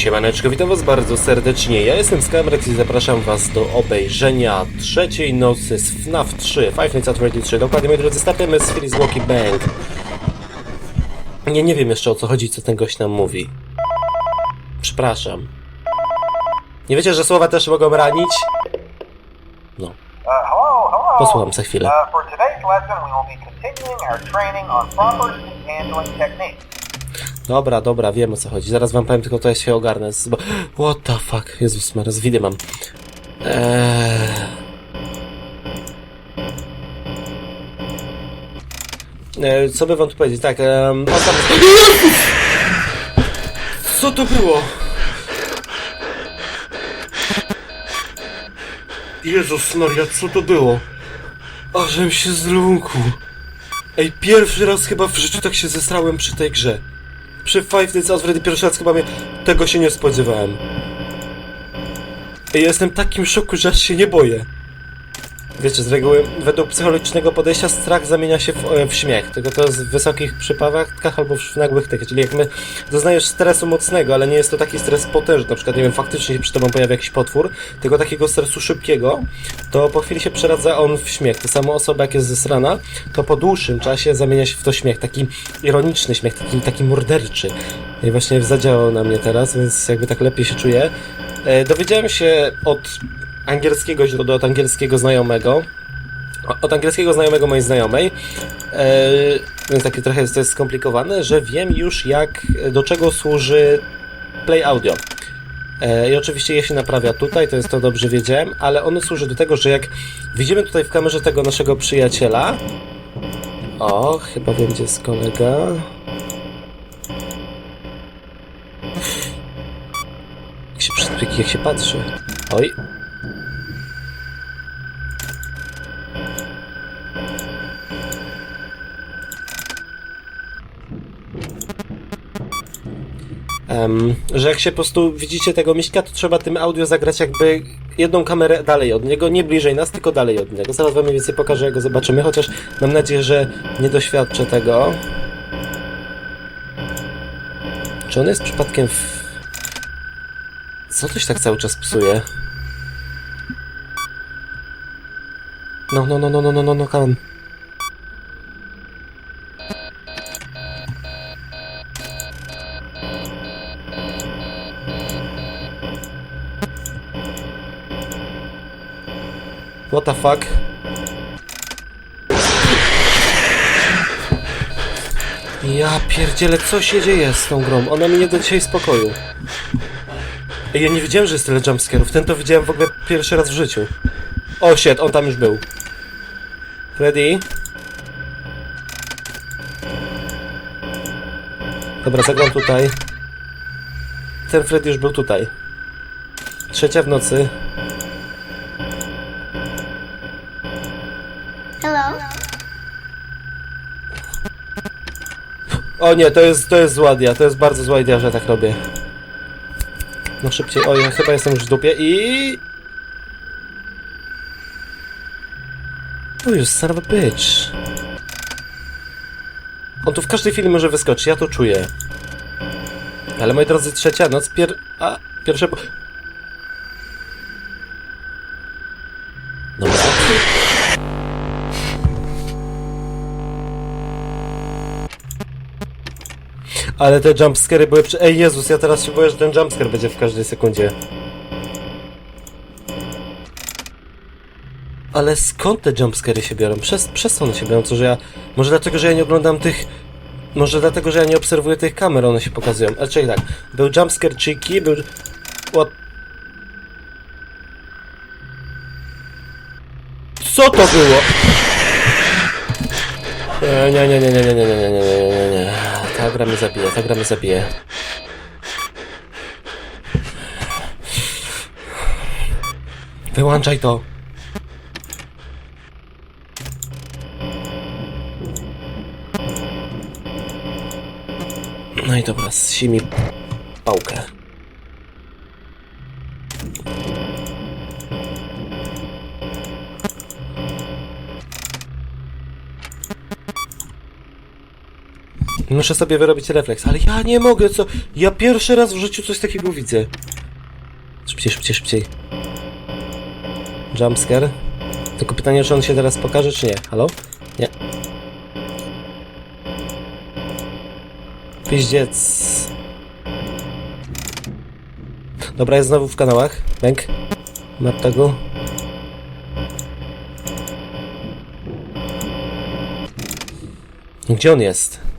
Siemaneczko, witam was bardzo serdecznie. Ja jestem Skabrex i zapraszam was do obejrzenia trzeciej nocy z FNAF 3, Five Nights at Freddy 3. Dokładnie, moi drodzy, startujemy z Phyllis Walkie Bank. Nie, nie wiem jeszcze o co chodzi, co ten gość nam mówi. Przepraszam. Nie wiecie, że słowa też mogą ranić? No, Uh, posłucham za chwilę. Uh, Dobra, dobra, wiem o co chodzi. Zaraz wam powiem, tylko to ja się ogarnę. z- What the fuck? Jezus Maria, widy mam. Eee... E, co by wam tu powiedzieć? Tak, um, tam... Co to było? Jezus Maria, co to było? Ażem się zląkł. Ej, pierwszy raz chyba w życiu tak się zesrałem przy tej grze. Przy Five Nights at Freddy pierwszy raz chyba mnie tego się nie spodziewałem. Ej, jestem w takim szoku, że aż się nie boję. Wiecie, z reguły według psychologicznego podejścia strach zamienia się w, e, w śmiech, tylko to jest w wysokich przypadkach albo w nagłych tych, czyli jak my doznajesz stresu mocnego, ale nie jest to taki stres potężny, na przykład, nie wiem, faktycznie się przy tobą pojawia jakiś potwór, tylko takiego stresu szybkiego, to po chwili się przeradza on w śmiech. To samo osoba, jak jest zesrana, to po dłuższym czasie zamienia się w to śmiech, taki ironiczny śmiech, taki, taki morderczy. I właśnie zadziałał na mnie teraz, więc jakby tak lepiej się czuję. E, dowiedziałem się od angielskiego źródła, od angielskiego znajomego, od angielskiego znajomego mojej znajomej, e, więc takie trochę to jest skomplikowane, że wiem już jak, do czego służy Play Audio. E, I oczywiście je się naprawia tutaj, to jest to dobrze wiedziałem, ale ono służy do tego, że jak widzimy tutaj w kamerze tego naszego przyjaciela. O, chyba wiem gdzie jest kolega. Jak się, jak się patrzy. Oj. Że jak się po prostu widzicie tego miśka, to trzeba tym audio zagrać jakby jedną kamerę dalej od niego, nie bliżej nas, tylko dalej od niego. Zaraz wam więcej pokażę, jak go zobaczymy, chociaż mam nadzieję, że nie doświadczę tego. Czy on jest przypadkiem. Co to się tak cały czas psuje? No, no, no, no, no, no, no, no. What the fuck? Ja pierdzielę, co się dzieje z tą grą? Ona mi nie da dzisiaj spokoju. Ja nie wiedziałem, że jest tyle jumpscarów. Ten to widziałem w ogóle pierwszy raz w życiu. O, shit, on tam już był. Ready? Dobra, zagram tutaj. Ten Freddy już był tutaj. Trzecia w nocy. O nie, to jest, to jest zła idea, to jest bardzo zła idea, że tak robię. No szybciej, o ja chyba jestem już w dupie i... O już, son of bitch. On tu w każdej chwili może wyskoczyć, ja to czuję. Ale moi drodzy, trzecia noc, pier... A, pierwsze... Ale te jumpscary były przy... Ej Jezus, ja teraz się boję, że ten jumpscare będzie w każdej sekundzie. Ale skąd te jumpscary się biorą? Przez, przez co one się biorą? Co, że ja... Może dlatego, że ja nie oglądam tych... Może dlatego, że ja nie obserwuję tych kamer, one się pokazują. Ale czyli tak, był jumpscare cheeky, był... What? Co to było? Nie, nie, nie, nie, nie, nie, nie, nie, nie, nie, nie. Ta gra mnie zabije, ta gra mnie zabije. Wyłączaj to. No i dobra, zsi mi pałkę. Muszę sobie wyrobić refleks, ale ja nie mogę, co? Ja pierwszy raz w życiu coś takiego widzę. Szybciej, szybciej, szybciej. Jumpscare. Tylko pytanie, czy on się teraz pokaże, czy nie? Halo? Nie. Piździec. Dobra, jest znowu w kanałach. Bęk. Map tego. Gdzie on jest?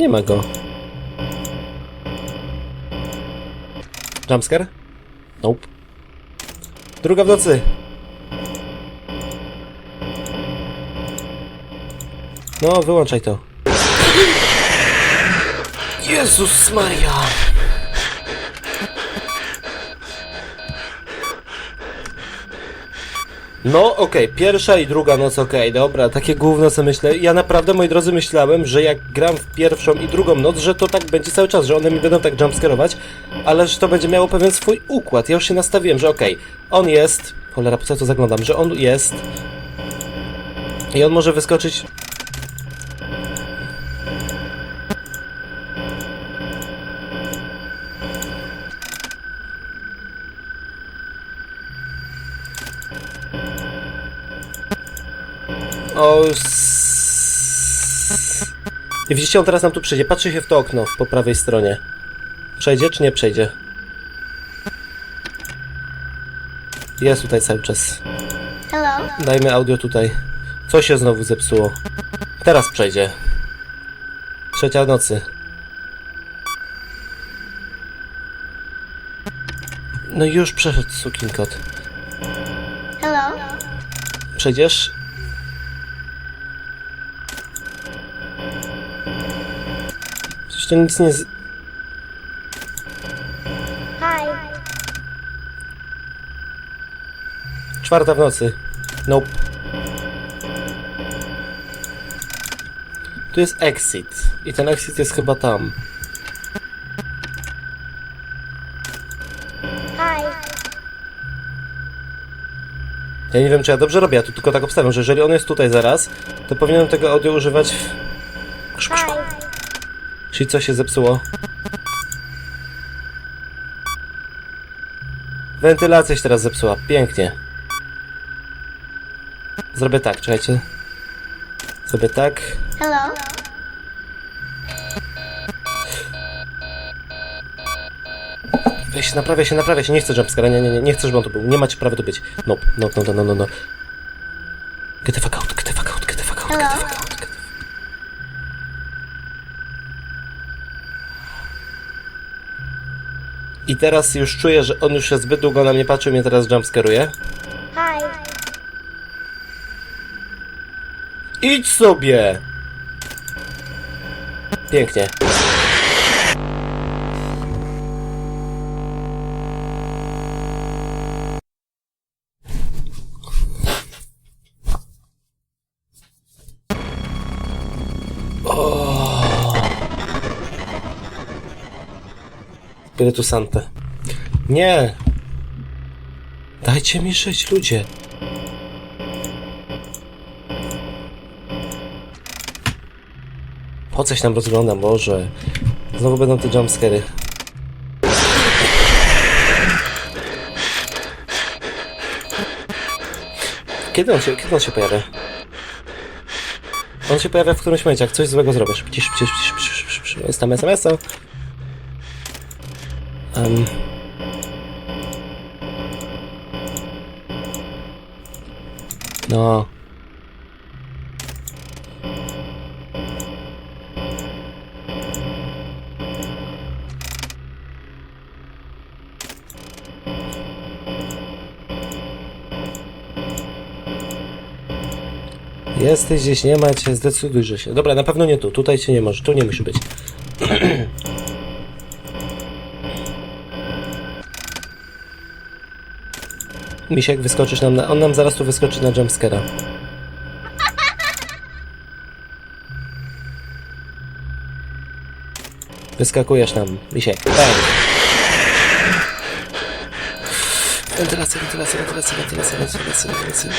Nie ma go. Jumpscare? Nope. Druga w nocy. No, wyłączaj to. Jezus Maria! No, okej, pierwsza i druga noc, okej, dobra, takie gówno co myślę. Ja naprawdę, moi drodzy, myślałem, że jak gram w pierwszą i drugą noc, że to tak będzie cały czas, że one mi będą tak jumpscarować, ale że to będzie miało pewien swój układ. Ja już się nastawiłem, że okej, on jest... Cholera, po co to zaglądam? Że on jest... I on może wyskoczyć... O... widzicie, on teraz nam tu przyjdzie. Patrzy się w to okno po prawej stronie. Przejdzie czy nie przejdzie? Jest tutaj cały czas. Hello? Dajmy audio tutaj. Co się znowu zepsuło? Teraz przejdzie. Trzecia w nocy. No już przeszedł sukinkot. Hello? Przejdziesz? To nic nie z... Hi. Czwarta w nocy. Nope. Tu jest exit. I ten exit jest chyba tam. Hi. Ja nie wiem, czy ja dobrze robię, ja tu tylko tak obstawiam, że jeżeli on jest tutaj zaraz, to powinienem tego audio używać w... Czyli co się zepsuło? Wentylacja się teraz zepsuła. Pięknie. Zrobię tak, czekajcie. Zrobię tak. Hello? Weź naprawia się, naprawia się. Nie chcę jumpscara, nie, nie, nie, nie chcę, żeby on tu był. Nie macie prawa tu być. No, no, no, no, no, no. Get the fuck out, get the fuck teraz już czuję, że on już się zbyt długo na mnie patrzył i mnie teraz jumpscaruje. Hi. Idź sobie! Pięknie. Spiritu Sante. Nie! Dajcie mi żyć, ludzie. Po coś tam rozglądam, Boże. Znowu będą te jumpscary. Kiedy on się, kiedy on się pojawia? On się pojawia w którymś momencie, jak coś złego zrobisz. Szybciej, szybciej, szybciej, szybciej, szybciej, szybciej. Jest tam SMS-a. Um. No. Jesteś gdzieś, nie macie, zdecyduj, że się. Dobra, na pewno nie tu, tutaj się nie może, tu nie musi być. Misiek, wyskoczysz nam na... On nam zaraz tu wyskoczy na jumpscare'a. Wyskakujesz nam, Misiek. Bang. Wentylacja, wentylacja, wentylacja, wentylacja, wentylacja, wentylacja.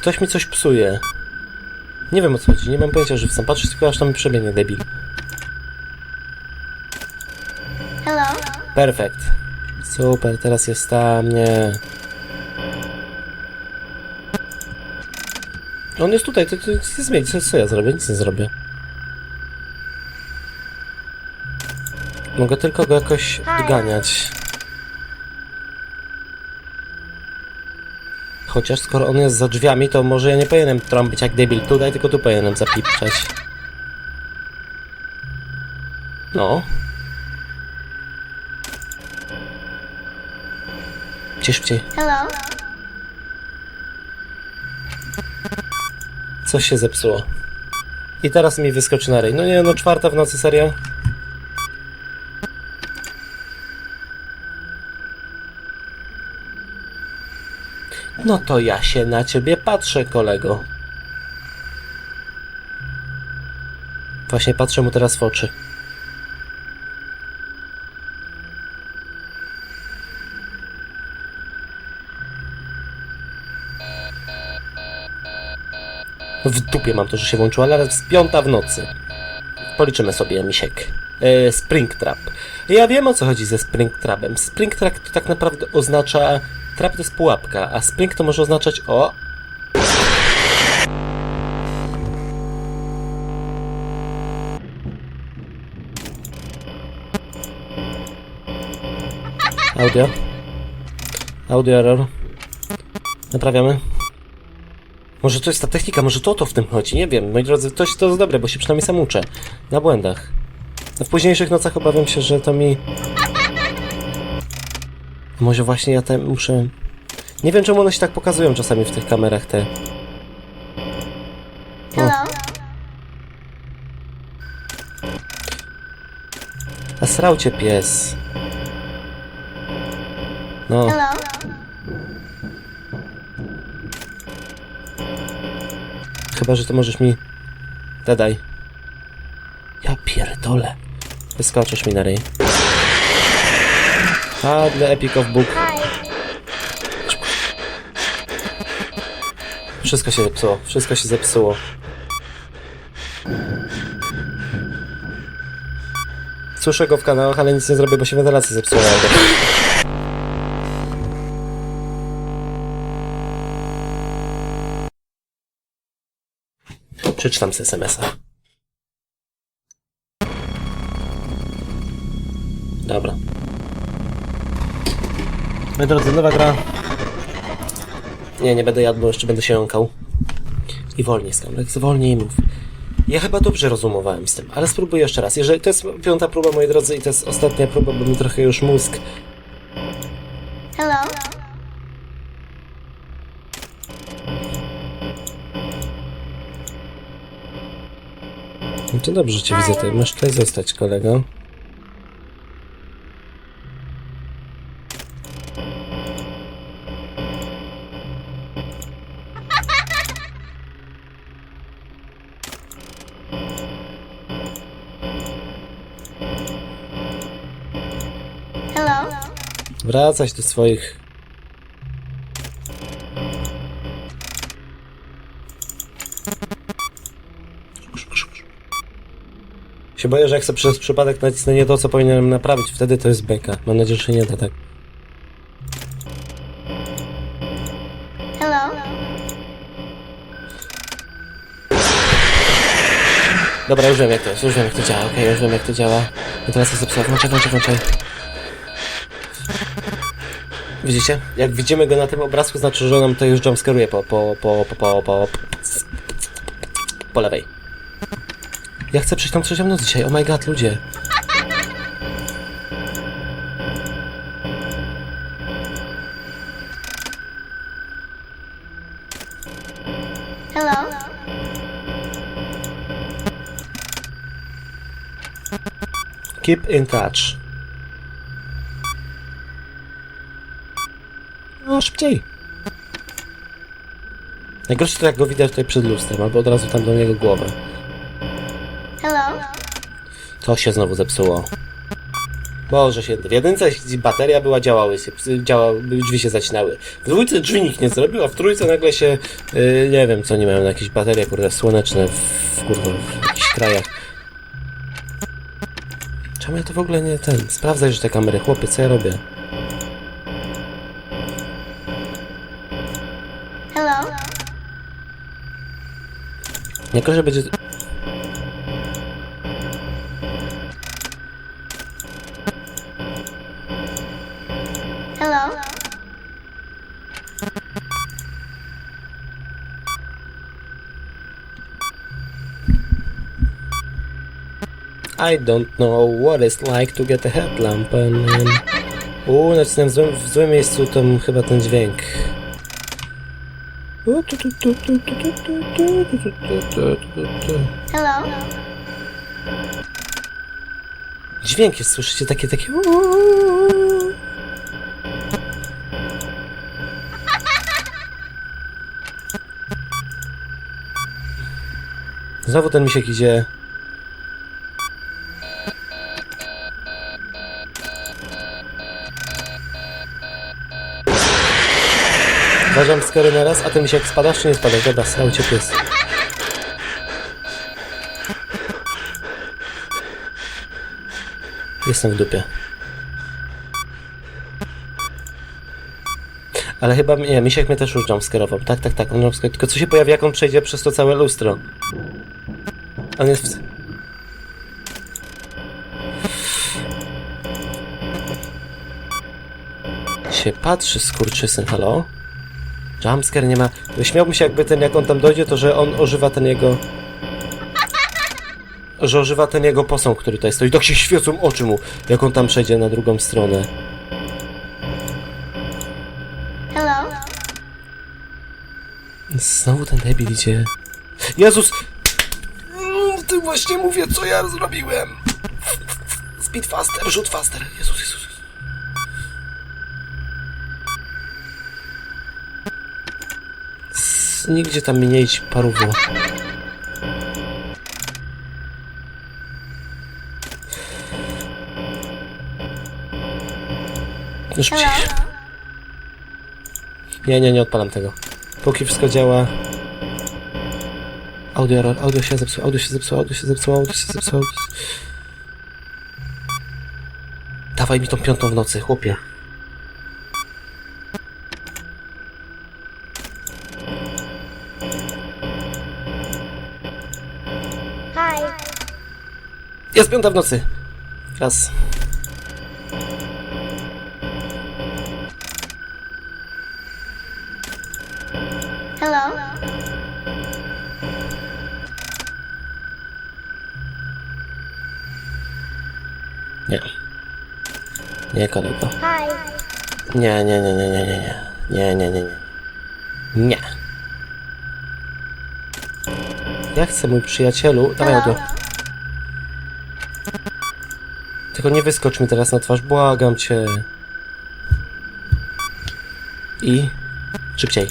Ktoś mi coś psuje. Nie wiem o co chodzi, nie mam pojęcia, że sam patrzę tylko aż tam przebiegnie debil. Hello? Perfekt. Super, teraz jest tam, nie. On jest tutaj, to, to nic nie zmieni. Co, co ja zrobię? Nic nie zrobię. Mogę tylko go jakoś odganiać. Chociaż skoro on jest za drzwiami, to może ja nie powinienem trąbić jak debil tutaj, tylko tu powinienem zapipczeć. No. Gdzie szybciej. Hello? Coś się zepsuło. I teraz mi wyskoczy na ryj. No nie, no czwarta w nocy, serio? No to ja się na ciebie patrzę, kolego. Właśnie patrzę mu teraz w oczy. W dupie mam to, że się włączyło, ale jest piąta w nocy. Policzymy sobie, misiek. E, Springtrap. Ja wiem o co chodzi ze Springtrapem. Springtrap to tak naprawdę oznacza... Trap to jest pułapka, a Spring to może oznaczać o... Audio. Audio error. Naprawiamy. Może to jest ta technika, może to to w tym chodzi, nie wiem. Moi drodzy, to, to jest dobre, bo się przynajmniej sam uczę. Na błędach. A w późniejszych nocach obawiam się, że to mi... Może właśnie ja tam muszę... Nie wiem, czemu one się tak pokazują czasami w tych kamerach, te... Hello? A srał cię pies. No, Hello? chyba, że to możesz mi... Dadaj. Ja pierdolę. Wyskoczysz mi na ryj. A, dla Epic of Book. Wszystko się zepsuło, wszystko się zepsuło. Słyszę go w kanałach, ale nic nie zrobię, bo się wentylacja zepsuła. Przeczytam z SMS-a. Moi drodzy, nowa gra. Nie, nie będę jadł, bo jeszcze będę się jąkał. I wolniej, Skamlek, wolniej mów. Ja chyba dobrze rozumowałem z tym, ale spróbuję jeszcze raz. Jeżeli to jest piąta próba, moi drodzy, i to jest ostatnia próba, bo mi trochę już mózg Hello? No to dobrze, cię widzę tutaj. Masz tutaj zostać, kolego. Wracać do swoich... Się boję, że jak sobie przez przypadek nacisnę nie to, co powinienem naprawić, wtedy to jest beka. Mam nadzieję, że się nie da tak. Hello? Dobra, już wiem jak to jest, już wiem jak to działa, okej, już wiem jak to działa. I teraz jest zepsuła, włączaj, włączaj, włączaj. Widzicie? Jak widzimy go na tym obrazku, znaczy, że nam to już jumpscaruje po, po, po, po, po, po, po lewej. Ja chcę przejść tam trzecią noc dzisiaj, oh my god, ludzie. Hello? Keep in touch. No, szybciej. Najgorsze to jak go widać tutaj przed lustrem, albo od razu tam do niego głowę. Hello? To się znowu zepsuło. Boże święty. W jedynce bateria była, działały się, działa, drzwi się zacinały. W dwójce drzwi nikt nie zrobił, a w trójce nagle się, yy, nie wiem co nie mają, jakieś baterie, kurde, słoneczne w, w, kurwa, w jakichś krajach. Czemu ja to w ogóle nie ten? Sprawdzaj, że te kamery, chłopie, co ja robię? Nie gorzej będzie... Hello? I don't know what it's like to get a headlamp and... Um... Uuu, nacisnąłem w złym, w złym miejscu to chyba ten dźwięk. Hello? Dźwięk jest, słyszycie takie, takie... Znowu ten misiek idzie. Uważam skoro na raz, a ten misiek spadasz czy nie spadasz? Dobra, stał cię pies. Jestem w dupie. Ale chyba, nie, Misiek mnie też już jumpscare'ował. Tak, tak, tak, on jumpscare. Tylko co się pojawi, jak on przejdzie przez to całe lustro? On jest w... Się patrzy, skurczysyn, halo? Jumpscare nie ma... Śmiałbym się jakby ten, jak on tam dojdzie, to że on ożywa ten jego... Że ożywa ten jego posąg, który tutaj stoi. Tak się świecą oczy mu, jak on tam przejdzie na drugą stronę. Hello? Znowu ten debil idzie. Jezus! Mm, Ty właśnie mówię, co ja zrobiłem. Speed faster, rzut faster. Jezus, Nigdzie tam nie idź, parówo. No szybciej. Nie, nie, nie odpalam tego. Póki wszystko działa. Audio, error, audio się zepsuło, audio się zepsuło, audio się zepsuło, audio się zepsuło. Audio się... Dawaj mi tą piątą w nocy, chłopie. Jest piąta w nocy. Raz. Hello? Nie. Nie, kolego. Hi. Nie, nie, nie, nie, nie, nie, nie. Nie, nie, nie, nie. Nie. Ja chcę, mój przyjacielu. Dawaj audio. Tylko nie wyskocz mi teraz na twarz, błagam cię. I... Szybciej.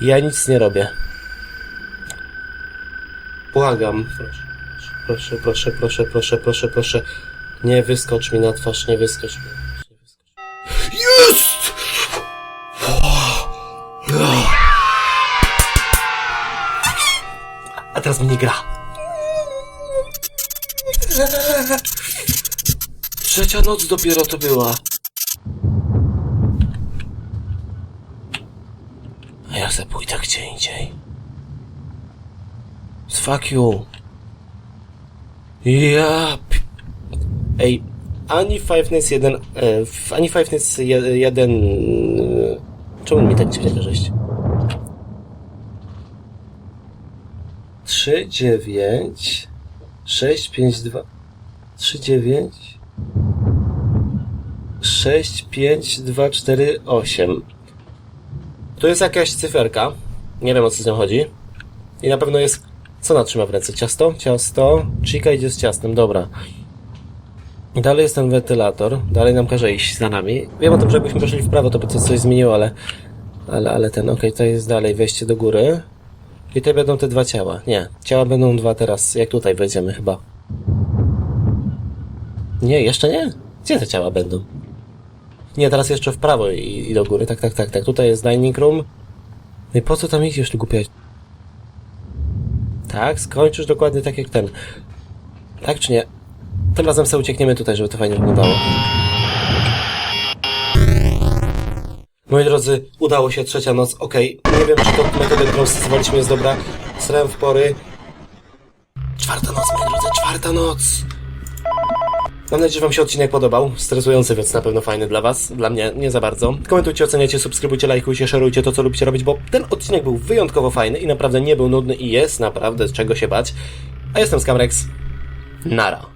Ja nic nie robię. Błagam. Proszę, proszę, proszę, proszę, proszę, proszę. Nie wyskocz mi na twarz, nie wyskocz mi. Nie teraz mnie gra. Trzecia noc dopiero to była. A ja se pójdę gdzie indziej. Fuck you. Ja... Ej, ani Five Nights 1... E, ani Five Nights 1... e, Czemu mi tak dziwnie korzyść? 3, 9... 6, 5, 2... 3, 9... 6, 5, 2, 4, 8. Tu jest jakaś cyferka. Nie wiem o co z nią chodzi. I na pewno jest. Co ona trzyma w ręce? Ciasto? Ciasto. Chica idzie z ciastem, dobra. Dalej jest ten wentylator. Dalej nam każe iść za nami. Wiem o tym, że jakbyśmy poszli w prawo, to by to coś zmieniło, ale. Ale, ale ten, okej, to jest dalej wejście do góry. I te będą te dwa ciała. Nie, ciała będą dwa teraz, jak tutaj wejdziemy chyba. Nie, jeszcze nie? Gdzie te ciała będą? Nie, teraz jeszcze w prawo i, i do góry. Tak, tak, tak, tak. Tutaj jest dining room. No i po co tam idziesz, głupia? Tak, skończysz dokładnie tak jak ten. Tak czy nie? Tym razem sobie uciekniemy tutaj, żeby to fajnie wyglądało. Moi drodzy, udało się trzecia noc. Okej, nie wiem, czy to metoda, którą stosowaliśmy jest dobra. Srem w pory. Czwarta noc, moi drodzy, czwarta noc! Mam nadzieję, że Wam się odcinek podobał. Stresujący, więc na pewno fajny dla Was. Dla mnie nie za bardzo. Komentujcie, oceniajcie, subskrybujcie, lajkujcie, szerujcie to, co lubicie robić, bo ten odcinek był wyjątkowo fajny i naprawdę nie był nudny i jest naprawdę czego się bać. A jestem Scamrex. Nara.